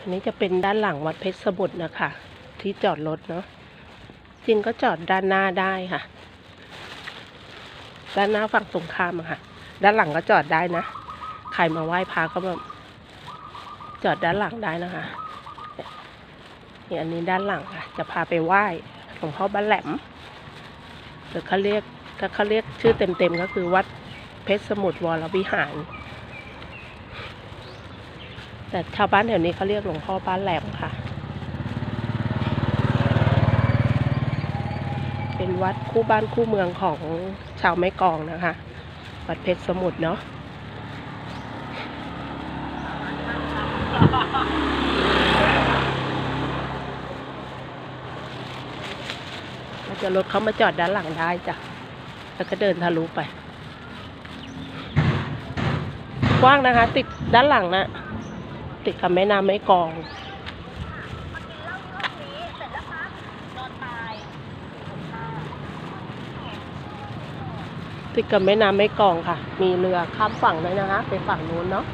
อันนี้จะเป็นด้านหลังวัดเพชรสมุทรนะคะ ที่จอดรถเนาะจริงก็จอดด้านหน้าได้ค่ะ ด้านหน้าฝั่งตรงข้ามอะค่ะ ด้านหลังก็จอดได้นะใครมาไหว้พระก็แบบจอดด้านหลังได้นะคะนี่อันนี้ด้านหลังค่ะ จะพาไปไหว้หลวงพ่อบ้านแหลมหรือเขาเรียกถ้าเขาเรียกชื่อเต็มๆก็คือวัดเพชรสมุทรวรวิหาร แต่ชาวบ้านแถวนี้เขาเรียกหลวงพ่อบ้านแหลมค่ะ เป็นวัดคู่บ้านคู่เมืองของชาวแม่กองนะคะ วัดเพชรสมุทรเนาะเราจะรถเขามาจอดด้านหลังได้จ้ะ แล้วก็เดินทะลุไป กว้างนะคะ ติดด้านหลังนะ ติดกับแม่น้ำแม่กองติดกับแม่น้ำแม่กองค่ะ มีเรือข้ามฝั่งด้วยนะคะไปฝั่งนู้นเนาะ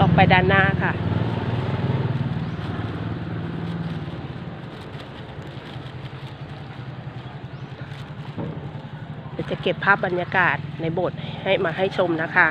ออกไปด้านหน้าค่ะ เดี๋ยวจะเก็บภาพบรรยากาศในโบสถ์ให้มาให้ชมนะคะ